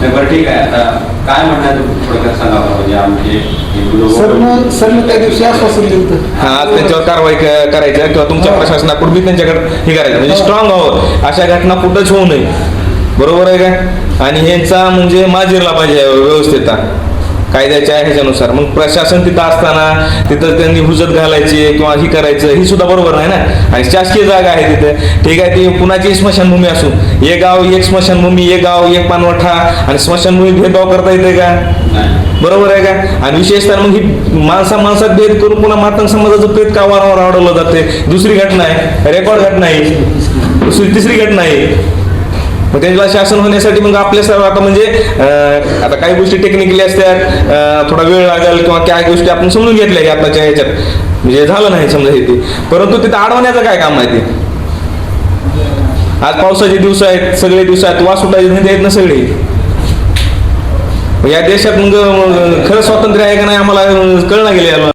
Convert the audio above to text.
नाही, बरं ठीक आहे. आता काय म्हणणार थोडक्यात सांगा बरं, म्हणजे आमचे हिंदू लोक- सरनं सरनं त्या दिवशी आश्वासन दिलं होतं. हा आज त्यांच्यावर कारवाई क- करायचं किंवा तुमच्या प्रशासनाकडून बी त्यांच्याकडे हे करायचं म्हणजे स्ट्रॉंग व्हावं अशा घटना कुठंच होऊ नये. बरोबर आहे का आणि ह्यांचा म्हणजे माजीरला पाहिजे व्यवस्थित कायद्याच्या ह्याच्यानुसार. मग प्रशासन तिथं असताना तिथं त्यांनी हुजत घालायची किंवा ही करायचं ही सुद्धा बरोबर नाही ना? आणि शासकीय जागा आहे तिथं. ठीक आहे ते कुणाची स्मशानभूमी असू. एक गाव एक स्मशानभूमी एक गाव एक पानवठा आणि स्मशानभूमी भेदभाव करता येते का? बरोबर आहे का? आणि विशेषतः मग ही माणसा माणसात भेद करून पुन्हा मातंग समाजाचं प्रेत का वारंवार आवडवलं जाते दुसरी घटना आहे. रेकॉर्ड घटना आहे. दुसरी तिसरी घटना आहे. मग त्यांना शासन होण्यासाठी मग आपल्या सर्व आता म्हणजे आता काही गोष्टी टेक्निकली असतात थोडा वेळ लागेल किंवा काय गोष्टी आपण समजून घेतल्या की आताच्या ह्याच्यात. म्हणजे झालं नाही समजा हे ते. परंतु तिथं अडवण्याचं काय काम आहे ते? आज पावसाचे दिवस आहेत सगळे दिवस आहेत वास सुटायचे धंदे आहेत ना सगळे? मग या देशात मग मग खरं स्वातंत्र्य आहे का नाही आम्हाला कळणं गेले